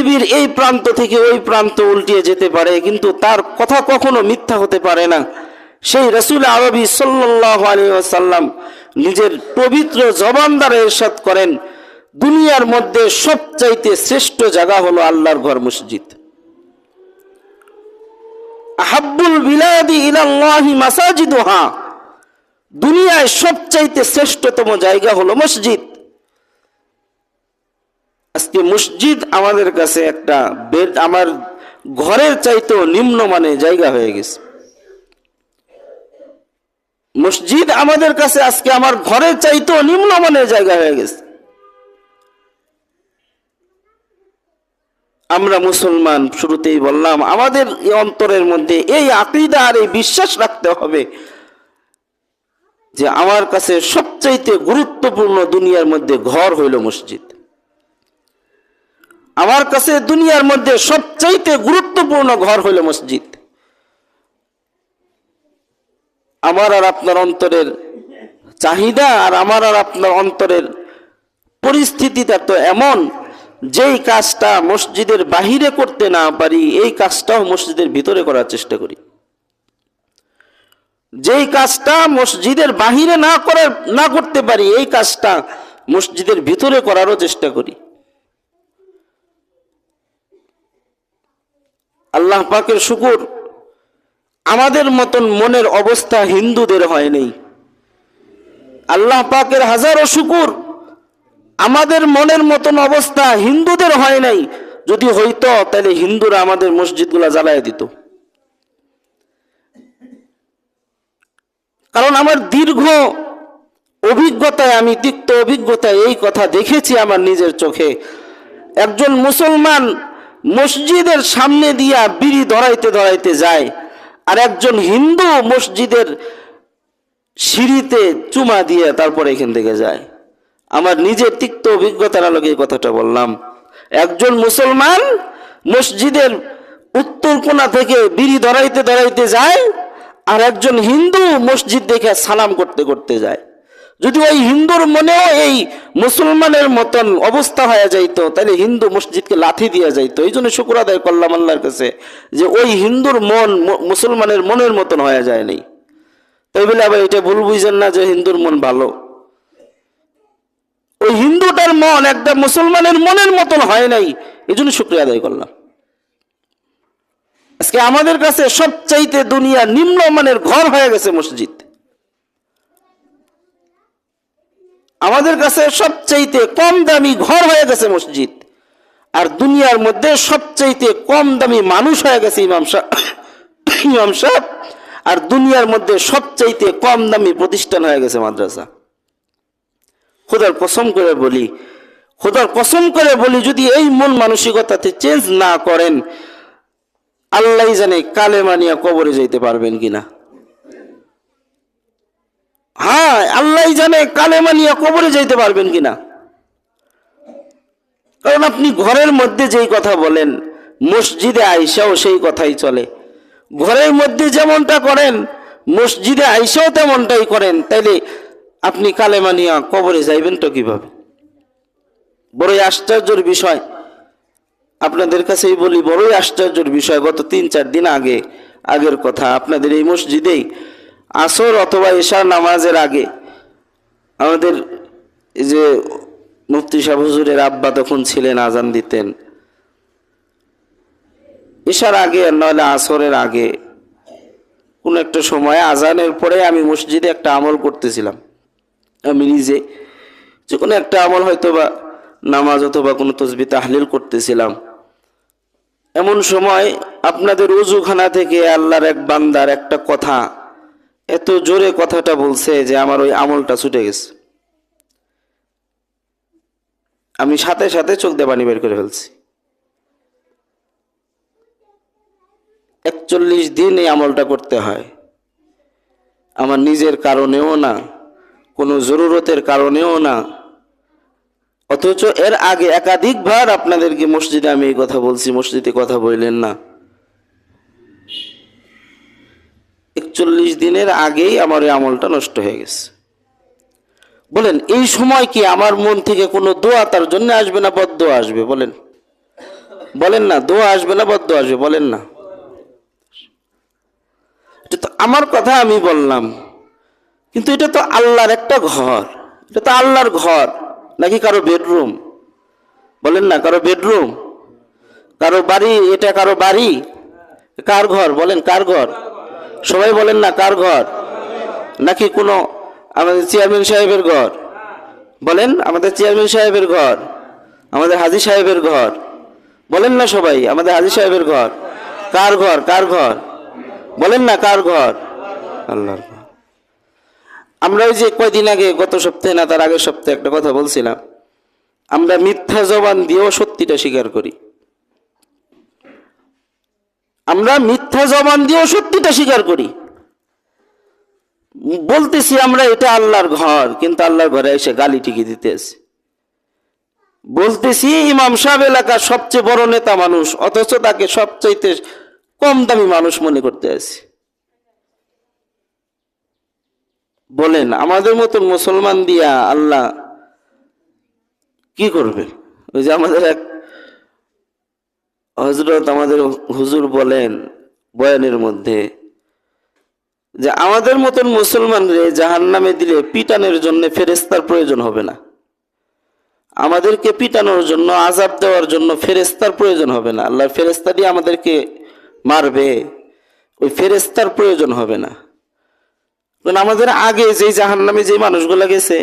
পৃথিবীর এই প্রান্ত থেকে ওই প্রান্ত উল্টিয়ে যেতে পারে, কিন্তু তার কথা কখনো মিথ্যা হতে পারে না। সেই রসুল আরবি আলিয়াল্লাম নিজের পবিত্র জবান দ্বারা এরশাদ করেন, দুনিয়ার মধ্যে সবচাইতে শ্রেষ্ঠ জায়গা হলো আল্লাহর ঘর মসজিদ। আহাব্বুল বিলাদি ইলাল্লাহি মাসাজিদুহা। দুনিয়ায় সবচাইতে শ্রেষ্ঠতম জায়গা হলো মসজিদ। আজকে মসজিদ আমাদের কাছে একটা বেড আমার ঘরের চাইতেও নিম্নমানের জায়গা হয়ে গেছে। মসজিদ আমাদের কাছে আজকে আমার ঘরের চাইতেও নিম্নমানের জায়গা হয়ে গেছে। আমরা মুসলমান, শুরুতেই বললাম, আমাদের অন্তরের মধ্যে এই আকিদা আর এই বিশ্বাস রাখতে হবে যে আমার কাছে সবচাইতে গুরুত্বপূর্ণ দুনিয়ার মধ্যে ঘর হইল মসজিদ। আমার কাছে দুনিয়ার মধ্যে সবচাইতে গুরুত্বপূর্ণ ঘর হইল মসজিদ। আমার আর আপনার অন্তরের চাহিদা আর আমার আর আপনার অন্তরের পরিস্থিতিটা তো এমন, যেই কাজটা মসজিদের বাহিরে করতে না পারি, এই কাজটাও মসজিদের ভিতরে করার চেষ্টা করি। যেই কাজটা মসজিদের বাহিরে না করার, না করতে পারি, এই কাজটা মসজিদের ভিতরে করারও চেষ্টা করি। আল্লাহ পাকের শুকুর। আমাদের মতন মনের অবস্থা হিন্দুদের হয় নেই আল্লাহ পাকের হাজারো শুকুর। আমাদের মনের মতন অবস্থা হিন্দুদের হয় নাই। যদি হইতো, তাহলে হিন্দুরা আমাদের মসজিদগুলা জ্বালায় দিত। কারণ আমার দীর্ঘ অভিজ্ঞতায়, আমি তিক্ত অভিজ্ঞতায় এই কথা দেখেছি আমার নিজের চোখে। একজন মুসলমান মসজিদের সামনে দিয়া বিড়ি ধরাইতে ধরাইতে যায়। আর একজন হিন্দু মসজিদের সিঁড়িতে চুমা দিয়ে তারপরে এখান থেকে যায়। আমার নিজের তিক্ত অভিজ্ঞতার আলোকে কথাটা বললাম। একজন মুসলমান মসজিদের উত্তর কোণা থেকে বিড়ি ধরাইতে ধরাইতে যায়, আর একজন হিন্দু মসজিদ দেখে সালাম করতে করতে যায়। যদি ওই হিন্দুর মনেও এই মুসলমানের মতন অবস্থা হয়ে যাইতো তাহলে হিন্দু মসজিদকে লাথি দিয়ে যাইতো। এই জন্য শুক্র আদায় করলাম আল্লাহর কাছে যে ওই হিন্দুর মন মুসলমানের মনের মতন হয়ে যায় নাই। তাই বলে আবার এটা ভুল বুঝেন না যে হিন্দুর মন ভালো। ওই হিন্দুটার মন একটা মুসলমানের মনের মতন হয় নাই এই জন্য শুক্রিয়া আদায় করলাম। আজকে আমাদের কাছে সবচাইতে দুনিয়া নিম্নমানের ঘর হয়ে গেছে মসজিদ। আমাদের কাছে সবচাইতে কম দামি ঘর হয়ে গেছে মসজিদ। আর দুনিয়ার মধ্যে সবচাইতে কম দামি মানুষ হয়ে গেছে ইমাম সাহেব ইমাম সাহেব আর দুনিয়ার মধ্যে সবচাইতে কম দামি প্রতিষ্ঠান হয়ে গেছে মাদ্রাসা। খোদার কসম করে বলি, খোদার কসম করে বলি, যদি এই মন মানসিকতাতে চেঞ্জ না করেন আল্লাহ জানে কালে মানিয়া কবরে যাইতে পারবেন কিনা। হ্যাঁ আল্লাহ জানে কালে মানিয়া কবরে যাইতে পারবেন কিনা। কারণ আপনি ঘরের মধ্যে যেই কথা বলেন, মসজিদে আইসাও সেই কথাই চলে। ঘরের মধ্যে যেমনটা করেন, মসজিদে আইসাও তেমনটাই করেন, তাইলে আপনি কালেমানিয়া কবরে যাইবেন তো কীভাবে? বড়ই আশ্চর্যের বিষয়। আপনাদের কাছেই বলি, বড়ই আশ্চর্যের বিষয়। গত তিন চার দিন আগে, আগের কথা, আপনাদের এই মসজিদেই আসর অথবা এশার নামাজের আগে আমাদের এই যে মুফতি সাহ হুজুরের আব্বা তখন ছিলেন, আজান দিতেন। এশার আগে নইলে আসরের আগে কোন একটা সময় আজানের পরে আমি মসজিদে একটা আমল করতেছিলাম। আমি নিজে যে কোনো একটা আমল হয়তো বা নামাজ অথবা কোনো তসবি তাহলিল করতেছিলাম। এমন সময় আপনাদের উজুখানা থেকে আল্লাহর এক বান্দার একটা কথা এত জোরে কথাটা বলছে যে আমার ওই আমলটা ছুটে গেছে। আমি সাথে সাথে চোখ দিয়ে বের করে ফেলছি। একচল্লিশ দিন এই আমলটা করতে হয়। আমার নিজের কারণেও না, কোনো জরুরতের কারণেও না। অথচ এর আগে একাধিকবার আপনাদেরকে মসজিদে আমি এই কথা বলছি, মসজিদে কথা বললেন না। একচল্লিশ দিনের আগেই আমার এই আমলটা নষ্ট হয়ে গেছে। বলেন, এই সময় কি আমার মন থেকে কোনো দোয়া তার জন্য আসবে না বদ আসবে? বলেন। বলেন না, দোয়া আসবে না বদ্ধ আসবে? বলেন না। এটা তো আমার কথা আমি বললাম, কিন্তু এটা তো আল্লাহর একটা ঘর। এটা তো আল্লাহর ঘর, নাকি কারও বেডরুম? বলেন না, কারও বেডরুম? কারও বাড়ি, এটা কারও বাড়ি? কার ঘর? বলেন, কার ঘর? সবাই বলেন না, কার ঘর? নাকি কোনো আমাদের চেয়ারম্যান সাহেবের ঘর? বলেন, আমাদের চেয়ারম্যান সাহেবের ঘর, আমাদের হাজি সাহেবের ঘর। বলেন না সবাই, আমাদের হাজি সাহেবের ঘর। কার ঘর কার ঘর? বলেন না, কার ঘর? আল্লাহর ঘর। আমরা ওই যে কয়দিন আগে, গত সপ্তাহে না, তার আগের সপ্তাহে একটা কথা বলছিলাম। আমরা মিথ্যা জবান দিয়েও সত্যিটা স্বীকার করি। আমরা মিথ্যা জবান দিয়েও সত্যিটা স্বীকার করি। বলতেছি আমরা এটা আল্লাহর ঘর, কিন্তু আল্লাহর ঘরে এসে গালি টিকি দিতেছি। বলতেছি ইমাম সাহেব এলাকার সবচেয়ে বড় নেতা মানুষ, অথচ তাকে সবচাইতে কম দামি মানুষ মনে করতে আছে। বলেন, আমাদের মতন মুসলমান দিয়া আল্লাহ কি করবে? ওই যে আমাদের এক হজরত আমাদের হুজুর বলেন বয়ানের মধ্যে যে আমাদের মতন মুসলমানরে জাহান নামে দিলে পিটানের জন্য ফেরেস্তার প্রয়োজন হবে না। আমাদেরকে পিটানোর জন্য, আজাব দেওয়ার জন্য ফেরেস্তার প্রয়োজন হবে না। আল্লাহ ফেরেস্তা দিয়ে আমাদেরকে মারবে, ওই ফেরেস্তার প্রয়োজন হবে না। কারণ আমাদের আগে যেই জাহান নামে যে মানুষগুলো গেছে,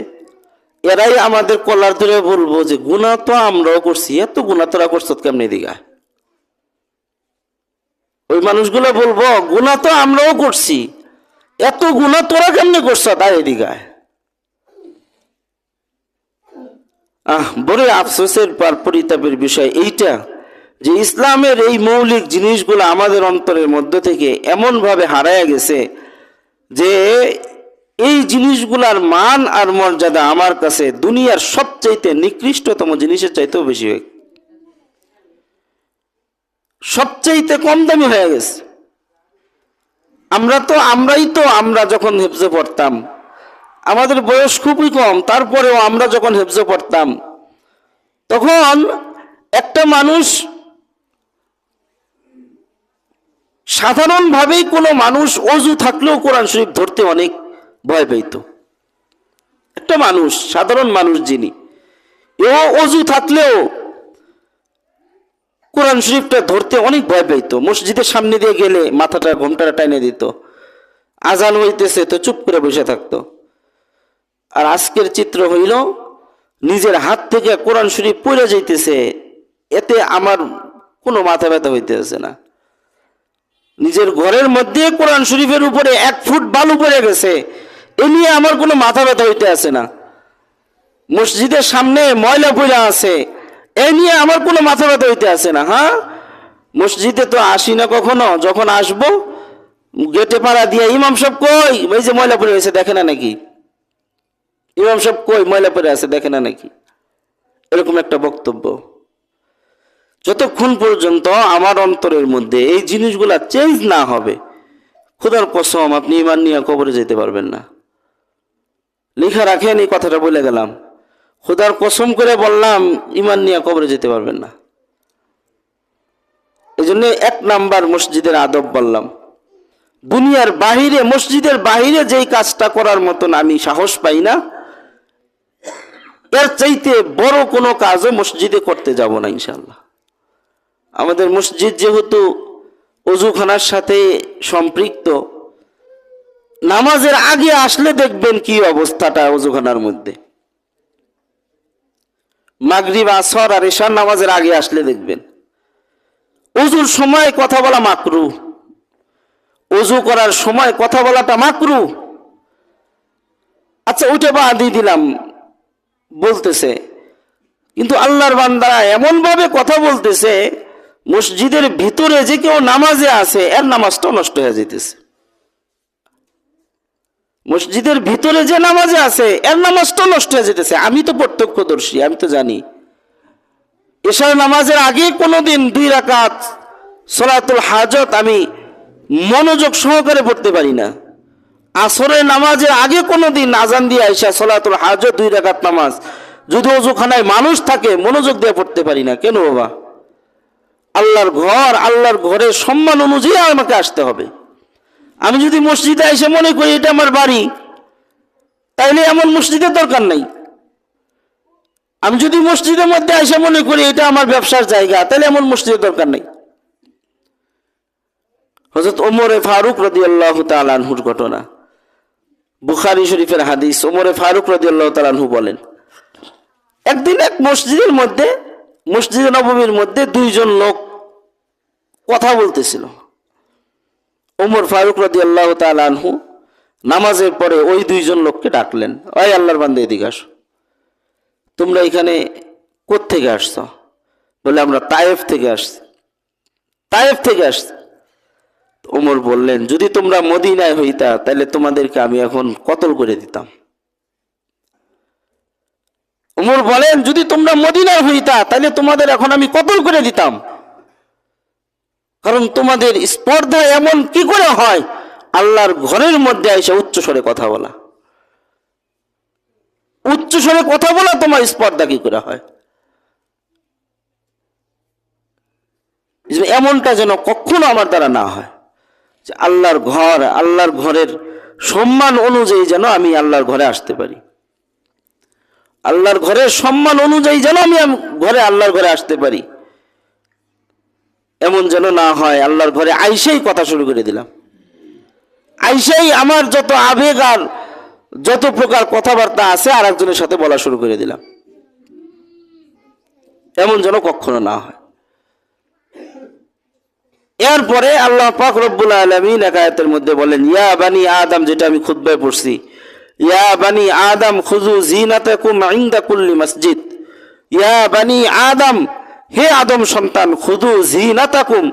এরাই আমাদের কলার ধরে বলব যে গুণা তো আমরাও করছি, এত গুণা তোরা করছ কেমনি দিঘা ওই মানুষগুলো বলব গুণা তো আমরাও করছি। এত গুণা তোরা কেমনে করছ? তাই এদিকায় আহ, বড় আফসোসের পার পরিতাপের বিষয় এইটা যে ইসলামের এই মৌলিক জিনিসগুলো আমাদের অন্তরের মধ্য থেকে এমনভাবে হারায় গেছে যে এই জিনিসগুলার মান আর মর্যাদা আমার কাছে দুনিয়ার সবচাইতে নিকৃষ্টতম জিনিসের চাইতেও বেশি হয়ে সবচাইতে কম দামি হয়ে গেছে। আমরা তো, আমরাই তো, আমরা যখন হেফজে পড়তাম, আমাদের বয়স খুবই কম, তারপরেও আমরা যখন হেফজে পড়তাম, তখন একটা মানুষ সাধারণভাবেই কোনো মানুষ অজু থাকলেও কোরআন শরীফ ধরতে অনেক ভয় পেত। একটা মানুষ, সাধারণ মানুষ যিনি, ও অজু থাকলেও কোরআন শরীফটা ধরতে অনেক ভয় পেত মসজিদের সামনে দিয়ে গেলে মাথাটা, ঘোমটাটা টাইনে দিত। আজান হইতেছে তো চুপ করে বসে থাকতো। আর আজকের চিত্র হইল, নিজের হাত থেকে কোরআন শরীফ পড়ে যাইতেছে, এতে আমার কোনো মাথা ব্যথা হইতেছে না। নিজের ঘরের মধ্যে কোরআন শরীফের উপরে এক ফুট বালু পড়ে গেছে, এ নিয়ে আমার কোনো মাথা ব্যথা হইতে আছে না। মসজিদের সামনে ময়লা পড়ে আছে এ নিয়ে আমার কোনো মাথা ব্যথা হইতে আসে না হ্যাঁ? মসজিদে তো আসি না কখনো, যখন আসব, গেটে পাড়া দিয়ে ইমাম সব কই? ওই যে ময়লা পড়ে গেছে, দেখে না নাকি? ইমাম সব কই? ময়লা পড়ে আছে, দেখে না নাকি? এরকম একটা বক্তব্য। যতক্ষণ পর্যন্ত আমার অন্তরের মধ্যে এই জিনিসগুলা চেঞ্জ না হবে, খোদার কসম, আপনি ইমান নিয়ে কবরে যেতে পারবেন না। লেখা রাখেন, এই কথাটা বলে গেলাম। খোদার কসম করে বললাম ইমান নিয়ে কবরে যেতে পারবেন না। এই জন্য এক নাম্বার মসজিদের আদব বললাম, দুনিয়ার বাহিরে, মসজিদের বাহিরে যেই কাজটা করার মতন আমি সাহস পাই না, এর চাইতে বড় কোনো কাজও মসজিদে করতে যাব না ইনশাল্লাহ আমাদের মসজিদ যেহেতু অজুখানার সাথে সম্পৃক্ত, নামাজের আগে আসলে দেখবেন কি অবস্থাটা অজুখানার মধ্যে। মাগরিব, আসর আর এশার নামাজের আগে আসলে দেখবেন। অজুর সময় কথা বলা মাকরু। অজু করার সময় কথা বলাটা মাকরু। আচ্ছা ওইটা বা দিয়ে দিলাম, বলতেছে। কিন্তু আল্লাহর বান্দারা এমনভাবে কথা বলতেছে, মসজিদের ভিতরে যে কেউ নামাজে আছে, এর নামাজটাও নষ্ট হয়ে যেতেছে মসজিদের ভিতরে যে নামাজে আছে, এর নামাজটাও নষ্ট হয়ে যেতেছে। আমি তো প্রত্যক্ষদর্শী, আমি তো জানি। এশার নামাজের আগে কোনো দিন দুই রাকাত সলাতুল হাজত আমি মনোযোগ সহকারে পড়তে পারি না। আসরের নামাজের আগে কোনোদিন আজান দিয়ে আইসা সলাতুল হাজত দুই রাকাত নামাজ। যদি অজুখানায় মানুষ থাকে, মনোযোগ দিয়ে পড়তে পারি না। কেন বাবা? আল্লাহর ঘর, আল্লাহর ঘরের সম্মান অনুযায়ী আমাকে আসতে হবে। আমি যদি মসজিদে এসে মনে করি এটা আমার বাড়ি, তাইলে এমন মসজিদের দরকার নাই। আমি যদি মসজিদের মধ্যে এসে মনে করি এটা আমার ব্যবসার জায়গা তাহলে এমন মসজিদের দরকার নেই। হজরত ওমরে ফারুক রদি আল্লাহ তালানহুর ঘটনা। বুখারি শরীফের হাদিস, ওমরে ফারুক রদি আল্লাহ তালানহু বলেন, একদিন এক মসজিদের মধ্যে, মসজিদে নবমীর মধ্যে দুইজন লোক কথা বলতেছিল। ওমর ফারুক রদি আল্লাহ তালানহু নামাজের পরে ওই দুইজন লোককে ডাকলেন, ওই আল্লাহর বান্দে, এদিকে আসো। তোমরা এখানে থেকে আসছো? বলে, আমরা তায়েফ থেকে আসছি। তায়েফ থেকে আসছি। ওমর বললেন, যদি তোমরা মদিনায় হইতা, তাহলে তোমাদেরকে আমি এখন কতল করে দিতাম? ওমর বলেন, যদি তোমরা মদিনায় হইতা, তাহলে তোমাদের এখন আমি কতল করে দিতাম। কারণ তোমাদের স্পর্ধা এমন কি করে হয়? আল্লাহর ঘরের মধ্যে এসে উচ্চ স্বরে কথা বলা। উচ্চ স্বরে কথা বলা তোমার স্পর্ধা কি করে হয়? এমনটা যেন কখনো আমার দ্বারা না হয়। যে আল্লাহর ঘর, আল্লাহর ঘরের সম্মান অনুযায়ী যেন আমি আল্লাহর ঘরে আসতে পারি। আল্লাহর ঘরের সম্মান অনুযায়ী যেন আমি ঘরে আল্লাহর ঘরে আসতে পারি। এমন যেন না হয়, আল্লাহর ঘরে আইসেই কথা শুরু করে দিলাম। আইসেই আমার যত আবেগ আর যত প্রকার কথাবার্তা আছে আর একজনের সাথে বলা শুরু করে দিলাম। এমন যেন কখনো না হয়। এরপরে আল্লাহ পাক রব্বুল আলমিন একায়তের মধ্যে বলেন, ইয়া বানি আদম, যেটা আমি খুদ্ায় পড়ছি, ইয়া বানি আদম খুজু জিনাতাকুম ইনদা কুল্লি মসজিদ। ইয়া বানি আদম হে আদম সন্তান, খুদু জি জিনাতাকুম,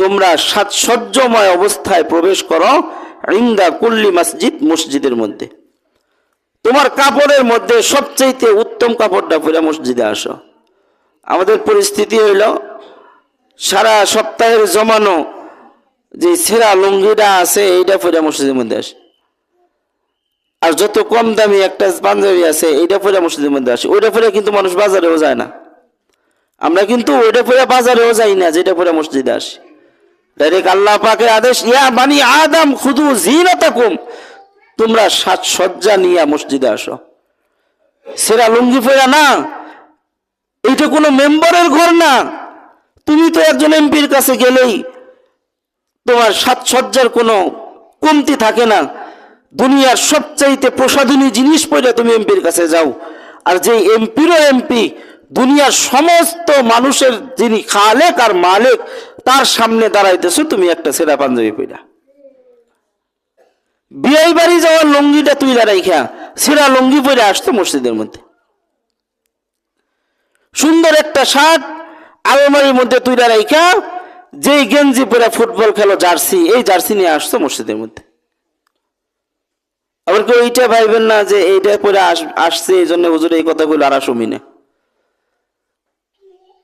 তোমরা সাজসজ্জময় অবস্থায় প্রবেশ করো ইন্দা কুল্লি মসজিদ, মসজিদের মধ্যে। তোমার কাপড়ের মধ্যে সবচেয়ে উত্তম কাপড়টা পরে মসজিদে আসো। আমাদের পরিস্থিতি হইল, সারা সপ্তাহের জমানো যে সেরা লুঙ্গিটা আছে, এইটা পরে মসজিদের মধ্যে আসে। আর যত কম দামি একটা পাঞ্জাবি আছে, এইটা পরে মসজিদের মধ্যে আসে। ওইটা পরে কিন্তু মানুষ বাজারেও যায় না। আমরা কিন্তু ওইটা পরে বাজারেও যাই না, যেটা পরে মসজিদে আসি। ডাইরেক্ট আল্লাহ পাকের আদেশ, ইয়া বানি আদম খুদু জিনাতাকুম, তোমরা সাজসজ্জা নিয়ে মসজিদে আসো। সেরা লুঙ্গি ফেরা না, এইটা কোনো মেম্বারের ঘর না। তুমি তো একজন এমপির কাছে গেলেই তোমার সাজসজ্জার কোনো কমতি থাকে না। দুনিয়ার সবচাইতে প্রসাধনী জিনিস পরে তুমি এমপির কাছে যাও। আর যে এমপিরও এমপি দুনিয়ার সমস্ত মানুষের যিনি খালেক আর মালিক, তার সামনে দাঁড়াইতেছো, তুমি একটা সেরা পাঞ্জাবি পইরা। বিয়ে বাড়ি যাওয়ার লুঙ্গিটা তুই দাঁড়াই খেয়া সেরা লুঙ্গি পরে আসতো মসজিদের মধ্যে। সুন্দর একটা শার্ট, আলমারির মধ্যে তুই রাইখা, যেই গেঞ্জি পরে ফুটবল খেলো, জার্সি, এই জার্সি নিয়ে আসতো মসজিদের মধ্যে। আবার কেউ এইটা ভাইবেন না যে এইটা পরে আস- আসছে, এই জন্য হুজুর এই কথাগুলো আর শুনি না।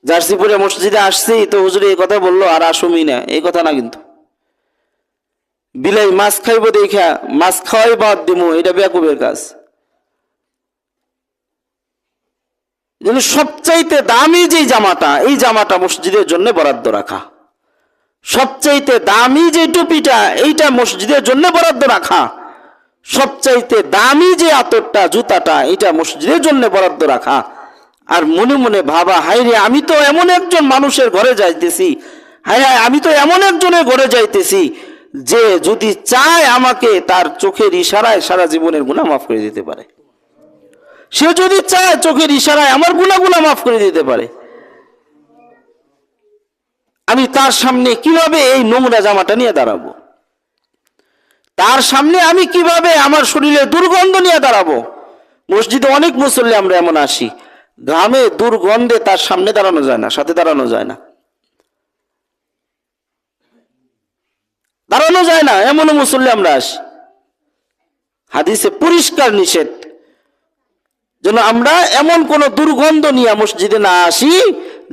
জার্সি পরে মসজিদে আসছি, তো হুজুর এই কথা বলল, আর আসুমি না। এই কথা না কিন্তু। বিলাই মাছ খাইব দেখা, মাছ খাওয়াই বাদ দিমু, এটা বেকুবের কাজ। সবচাইতে দামি যে জামাটা, এই জামাটা মসজিদের জন্য বরাদ্দ রাখা। সবচাইতে দামি যে টুপিটা, এইটা মসজিদের জন্য বরাদ্দ রাখা। সবচাইতে দামি যে আতরটা, জুতাটা এটা মসজিদের জন্য বরাদ্দ রাখা। আর মনে মনে ভাবা হাই রে, আমি তো এমন একজন মানুষের ঘরে যাইতেছি। হাই হাই আমি তো এমন একজনের ঘরে যাইতেছি যে যদি চায় আমাকে তার চোখের ইশারায় সারা জীবনের গুণা মাফ করে দিতে পারে। সে যদি চায় চোখের ইশারায় আমার গুণাগুলা মাফ করে দিতে পারে। আমি তার সামনে কীভাবে এই নোংরা জামাটা নিয়ে দাঁড়াবো? তার সামনে আমি কীভাবে আমার শরীরে দুর্গন্ধ নিয়ে দাঁড়াবো? মসজিদে অনেক মুসল্লি আমরা এমন আসি। গ্রামে দুর্গন্ধে তার সামনে দাঁড়ানো যায় না, সাথে দাঁড়ানো যায় না। দাঁড়ানো যায় না, এমনও মুসল্লি আমরা আসি হাদিসে পরিষ্কার নিষেধ, যেন আমরা এমন কোন দুর্গন্ধ নিয়ে মসজিদে না আসি,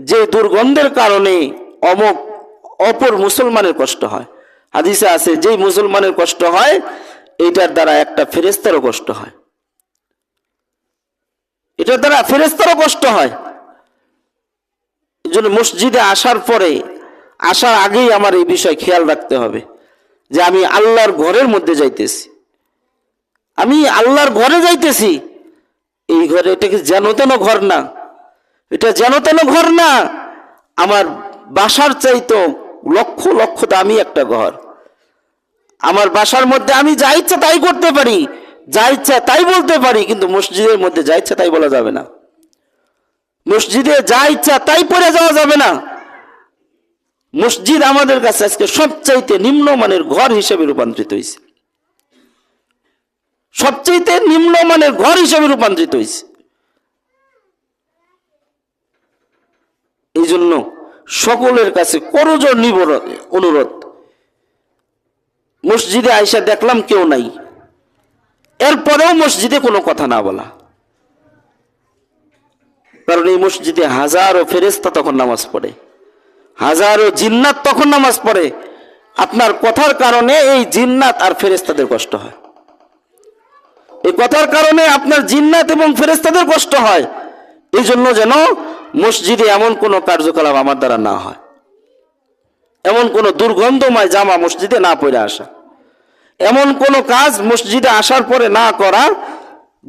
যে দুর্গন্ধের কারণে অমক অপর মুসলমানের কষ্ট হয়। হাদিসে আছে, যেই মুসলমানের কষ্ট হয়, এইটার দ্বারা একটা ফেরেস্তারও কষ্ট হয়। এটার দ্বারা ফেরেস্তারও কষ্ট হয়। জন্য মসজিদে আসার পরে, আসার আগেই আমার এই বিষয় খেয়াল রাখতে হবে যে আমি আল্লাহর ঘরের মধ্যে যাইতেছি। আমি আল্লাহর ঘরে যাইতেছি। এই ঘরে এটা কি যেন তেন ঘর না? এটা যেন তেন ঘর না। আমার বাসার চাইতো লক্ষ লক্ষ দামি একটা ঘর। আমার বাসার মধ্যে আমি যা ইচ্ছা তাই করতে পারি। যা ইচ্ছা তাই বলতে পারি, কিন্তু মসজিদের মধ্যে যা ইচ্ছা তাই বলা যাবে না। মসজিদে যা ইচ্ছা তাই পড়ে যাওয়া যাবে না। মসজিদ আমাদের কাছে আজকে সবচাইতে নিম্নমানের ঘর হিসেবে রূপান্তরিত হয়েছে সবচাইতে নিম্নমানের ঘর হিসেবে রূপান্তরিত হয়েছে এই জন্য সকলের কাছে করজোর নিবর অনুরোধ। মসজিদে আইসা দেখলাম কেউ নাই। এরপরেও মসজিদে কোনো কথা না বলা। কারণ এই মসজিদে হাজারো ফেরেস্তা তখন নামাজ পড়ে। হাজারো জিন্নাত তখন নামাজ পড়ে। আপনার কথার কারণে এই জিন্নাত আর ফেরেস্তাদের কষ্ট হয়। এই কথার কারণে আপনার জিন্নাত এবং ফেরেস্তাদের কষ্ট হয়। এই জন্য যেন মসজিদে এমন কোনো কার্যকলাপ আমার দ্বারা না হয়। এমন কোনো দুর্গন্ধময় জামা মসজিদে না পড়ে আসা। এমন কোনো কাজ মসজিদে আসার পরে না করা,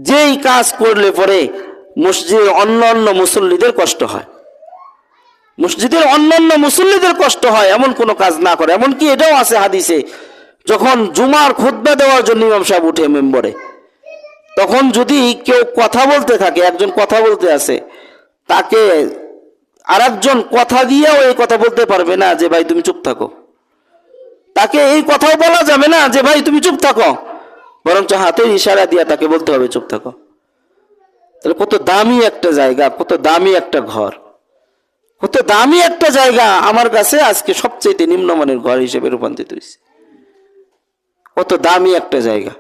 যেই কাজ করলে পরে মসজিদের অন্য অন্য মুসল্লিদের কষ্ট হয়। মসজিদের অন্য অন্য মুসল্লিদের কষ্ট হয়, এমন কোনো কাজ না করে। এমনকি এটাও আছে হাদিসে, যখন জুমার খুদ্া দেওয়ার জন্য ইমাম সাহেব উঠে মেম্বরে, তখন যদি কেউ কথা বলতে থাকে, একজন কথা বলতে আছে তাকে আরেকজন কথা দিয়েও এই কথা বলতে পারবে না যে, ভাই, তুমি চুপ থাকো। তাকে এই কথাও বলা যাবে না যে, ভাই, তুমি চুপ থাকো। বরঞ্চ হাতের ইশারা দিয়ে তাকে বলতে হবে, চুপ থাকো। তাহলে কত দামি একটা জায়গা, কত দামি একটা ঘর। কত দামি একটা জায়গা আমার কাছে আজকে সবচেয়ে নিম্নমানের ঘর হিসেবে রূপান্তরিত হয়েছে কত দামি একটা জায়গা।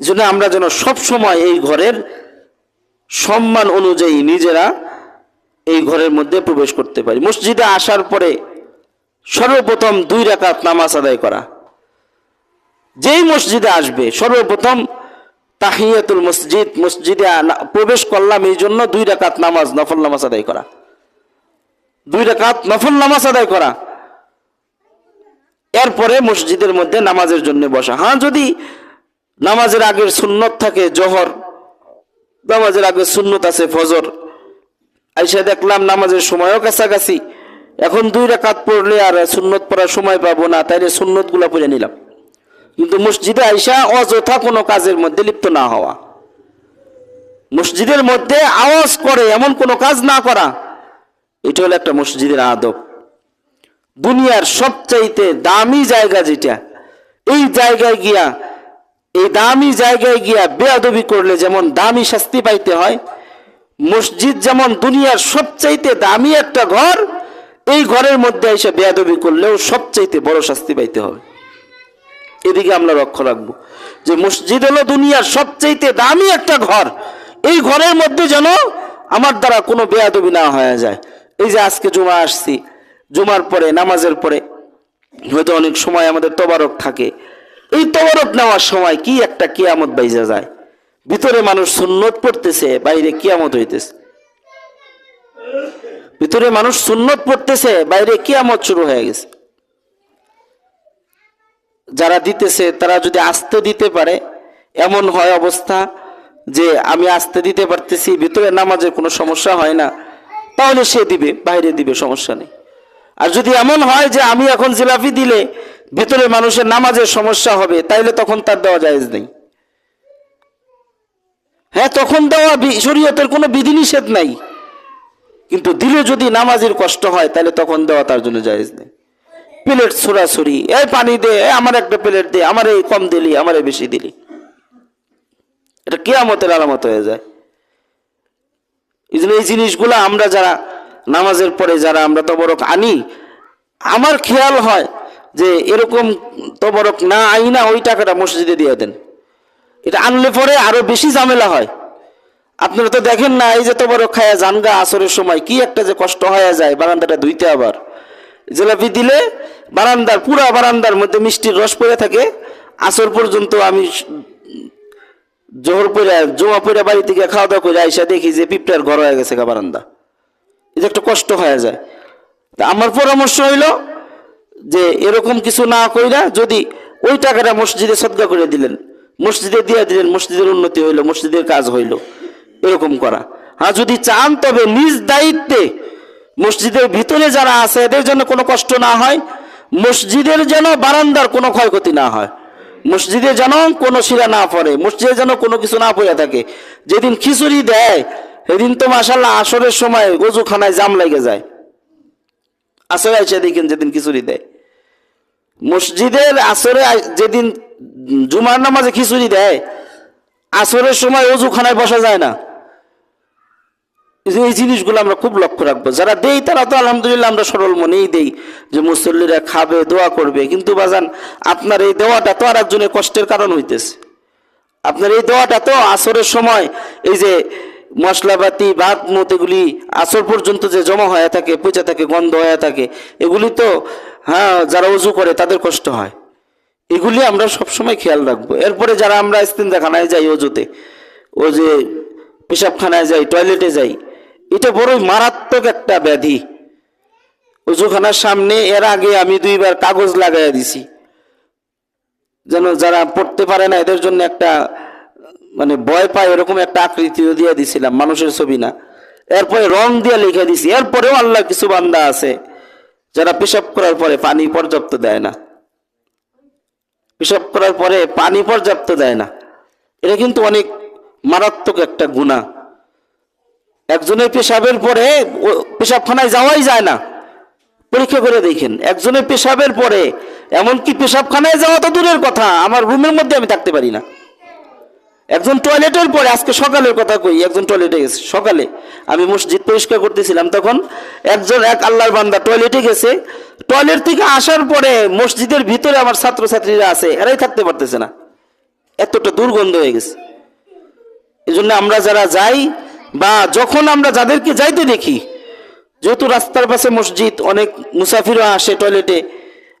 জন্য আমরা যেন সব সময় এই ঘরের সম্মান অনুযায়ী নিজেরা এই ঘরের মধ্যে প্রবেশ করতে পারি। মসজিদে আসার পরে সর্বপ্রথম দুই রাকাত নামাজ আদায় করা। যেই মসজিদে আসবে, সর্বপ্রথম তাহিয়াতুল মসজিদ, মসজিদে প্রবেশ করলাম এই জন্য দুই রাকাত নামাজ, নফল নামাজ আদায় করা। দুই রাকাত নফল নামাজ আদায় করা। এরপরে মসজিদের মধ্যে নামাজের জন্য বসা। হ্যাঁ যদি নামাজের আগের সুন্নত থাকে, জহর, নামাজের আগে সুন্নত আছে, ফজর, আইসা দেখলাম নামাজের সময়ও কাছাকাছি। এখন দুই রাকাত পড়লে আর সুন্নত পড়ার সময় পাবো না, তাইলে সুন্নতগুলা পড়ে নিলাম। কিন্তু মসজিদে আইসা অযথা কোনো কাজের মধ্যে লিপ্ত না হওয়া। মসজিদের মধ্যে আওয়াজ করে, এমন কোনো কাজ না করা, এটা হলো একটা মসজিদের আদব। দুনিয়ার সবচাইতে দামি জায়গা যেটা, এই জায়গায় গিয়া, এই দামি জায়গায় গিয়া বেয়াদবি করলে যেমন দামি শাস্তি পাইতে হয়, মসজিদ যেমন দুনিয়ার সবচাইতে দামি একটা ঘর এই ঘরের মধ্যে এসে বেয়াদবি করলেও সবচাইতে বড় শাস্তি পাইতে হবে। এদিকে আমরা লক্ষ্য রাখব যে মসজিদ হলো দুনিয়ার সবচাইতে দামি একটা ঘর। এই ঘরের মধ্যে যেন আমার দ্বারা কোনো বেয়াদবি না হয়ে যায়। এই যে আজকে জুমা আসছি, জুমার পরে, নামাজের পরে, হয়তো অনেক সময় আমাদের তবারক থাকে। এই তবারক নেওয়ার সময় কি একটা কিয়ামত বাইজা যায়। ভিতরে মানুষ সুন্নত পড়তেছে, বাইরে কিয়ামত হইতেছে। ভিতরে মানুষ সুন্নত পড়তেছে, বাইরে কিয়ামত শুরু হয়ে গেছে। যারা দিতেছে, তারা যদি আসতে দিতে পারে, এমন হয় অবস্থা যে আমি আসতে দিতে পারতেছি, ভিতরে নামাজের কোনো সমস্যা হয় না, তাহলে সে দিবে, বাইরে দিবে, সমস্যা নেই। আর যদি এমন হয় যে আমি এখন জিলাপি দিলে ভিতরে মানুষের নামাজের সমস্যা হবে, তাইলে তখন তার দেওয়া জায়েজ নেই। হ্যাঁ তখন দেওয়া শরীয়তের কোনো বিধিনিষেধ নাই। কিন্তু দিলে যদি নামাজের কষ্ট হয়, তাহলে তখন দেওয়া তার জন্য জায়েজ নেই। প্লেট ছুড়াছুড়ি, এই পানি দে আমার একটা প্লেট দে, আমার এই কম দিলি, আমার বেশি দিলি। এটা কেয়ামতের আলামত হয়ে যায়। এই জন্য এই জিনিসগুলো আমরা যারা নামাজের পরে যারা আমরা তবরক আনি, আমার খেয়াল হয় যে এরকম তবরক না আই না ওই টাকাটা মসজিদে দিয়ে দেন। এটা আনলে পরে আরও বেশি ঝামেলা হয়। আপনারা তো দেখেন না, এই যে তবরক খায়া জানগা আসরের সময় কি একটা যে কষ্ট হয়ে যায়, বারান্দাটা ধুইতে আবার। জিলাপি দিলে বারান্দার, পুরা বারান্দার মধ্যে মিষ্টির রস পড়ে থাকে। আসর পর্যন্ত আমি জোহর পরে জমা পরে বাড়ি থেকে খাওয়া দাওয়া করে আইসা দেখি যে পিঁপড়ার ঘর হয়ে গেছে বারান্দা। এটা একটা কষ্ট হয়ে যায়। তা আমার পরামর্শ হইল যে এরকম কিছু না কইরা যদি ওই টাকাটা মসজিদে সদকা করে দিলেন, মসজিদে দিয়ে দিলেন, মসজিদের উন্নতি হইল, মসজিদের কাজ হইল। এরকম করা। হ্যাঁ যদি চান, তবে নিজ দায়িত্বে মসজিদের ভিতরে যারা আছে, এদের জন্য কোনো কষ্ট না হয়। মসজিদের যেন বারান্দার কোনো ক্ষয়ক্ষতি না হয়। মসজিদে যেন কোনো শিরা না পড়ে, মসজিদে যেন কোনো কিছু না পড়ে থাকে। যেদিন খিচুড়ি দেয়, সেদিন তো মাসাল্লাহ আসরের সময় গজুখানায় জাম লেগে যায়। আসরে আইসা দেখেন যেদিন খিচুড়ি দেয়। মসজিদের আসরে যেদিন জুমার নামাজে খিচুড়ি দেয়, আসরের সময় অজুখানায় বসা যায় না। এই জিনিসগুলো আমরা খুব লক্ষ্য রাখব। যারা দেই, তারা তো আলহামদুলিল্লাহ আমরা সরল মনেই দেই যে মুসল্লিরা খাবে, দোয়া করবে। কিন্তু বাজান, আপনার এই দেওয়াটা তো আর একজনের কষ্টের কারণ হইতেছে। আপনার এই দেওয়াটা তো আসরের সময় এই যে মশলাপাতি ভাত মত এগুলি আসর পর্যন্ত যে জমা হয়ে থাকে, পচে থাকে, গন্ধ হয়ে থাকে, এগুলি তো হ্যাঁ যারা উজু করে, তাদের কষ্ট হয়। এগুলি আমরা সবসময় খেয়াল রাখব। এরপরে যারা আমরা ইস্তিন্দাখানায় যাই অজুতে ও যে পেশাবখানায় যাই, টয়লেটে যাই এটা বড়ই মারাত্মক একটা ব্যাধি। উজুখানার সামনে এর আগে আমি দুইবার কাগজ লাগাইয়া দিছি। যেন যারা পড়তে পারে না, এদের জন্য একটা মানে ভয় পায়, এরকম একটা আকৃতিও দিয়ে দিছিলাম, মানুষের ছবি না। এরপরে রং দিয়ে লিখে দিছি। এরপরেও আল্লাহ কিছু বান্দা আছে, যারা পেশাব করার পরে পানি পর্যাপ্ত দেয় না। পেশাব করার পরে পানি পর্যাপ্ত দেয় না। এটা কিন্তু অনেক মারাত্মক একটা গুণা একজনের পেশাবের পরে পেশাবখানায় যাওয়াই যায় না। পরীক্ষা করে দেখেন, একজনের পেশাবের পরে এমনকি পেশাবখানায় যাওয়া তো দূরের কথা, আমার রুমের মধ্যে আমি থাকতে পারি না। একজন টয়লেটের পরে, আজকে সকালের কথা কই, একজন টয়লেটে গেছে, সকালে। আমি মসজিদ পরিষ্কার করতেছিলাম, তখন একজন, এক আল্লাহর বান্দা টয়লেটে গেছে। টয়লেট থেকে আসার পরে মসজিদের ভিতরে আমার ছাত্রছাত্রীরা আছে, এরাই থাকতে পারতেছে না। এতটা দুর্গন্ধ হয়ে গেছে। এই আমরা যারা যাই বা যখন আমরা যাদেরকে যাইতে দেখি, যেহেতু রাস্তার পাশে মসজিদ, অনেক মুসাফিরও আসে টয়লেটে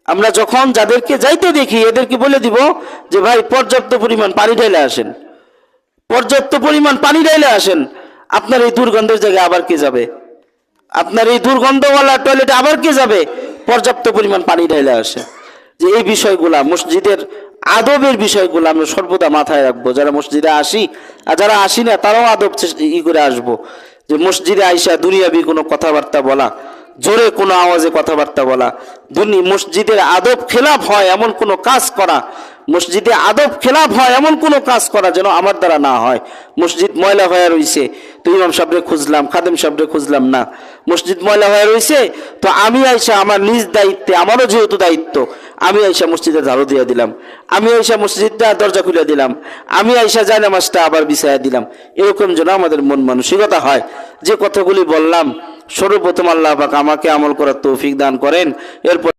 আমরা যখন যাদেরকে যাইতে দেখি, এদেরকে বলে দিব যে, ভাই, পর্যাপ্ত পরিমাণ পানি ঢেলে আসেন। পর্যাপ্ত পরিমাণ পানি ঢাইলে আসেন। আপনার এই দুর্গন্ধের জায়গায় আবার কে যাবে? আপনার এই দুর্গন্ধওয়ালা টয়লেটে আবার কে যাবে? পর্যাপ্ত পরিমাণ পানি ঢেলে আসে। যে এই বিষয়গুলা মসজিদের আদবের বিষয়গুলো আমরা সর্বদা মাথায় রাখব। যারা মসজিদে আসি, আর যারা আসি না, তারাও আদব ই করে আসব। যে মসজিদে আইসা দুনিয়াবি কোনো কথাবার্তা বলা, জোরে কোনো আওয়াজে কথাবার্তা বলা, দুনি মসজিদের আদব খেলাফ হয় এমন কোনো কাজ করা, মসজিদে আদব খেলাফ হয় এমন কোনো কাজ করা যেন আমার দ্বারা না হয়। মসজিদ ময়লা হয়ে রইছে, তো ইমাম সাহেবরে খুঁজলাম, খাদেম সাহেবরে খুঁজলাম না। মসজিদ ময়লা হয়ে রইছে, তো আমি আইসা আমার নিজ দায়িত্বে, আমারও যেহেতু দায়িত্ব আমি আইসা মসজিদে ঝাড়ু দিয়ে দিলাম। আমি আইসা মসজিদটা দরজা খুলে দিলাম। আমি আইসা যায় নামাজটা আবার বিছাইয়া দিলাম। এরকম যেন আমাদের মন মানসিকতা হয়। যে কথাগুলি বললাম, সর্বপ্রথম আল্লাহ আমাকে আমল করার তৌফিক দান করেন। এরপর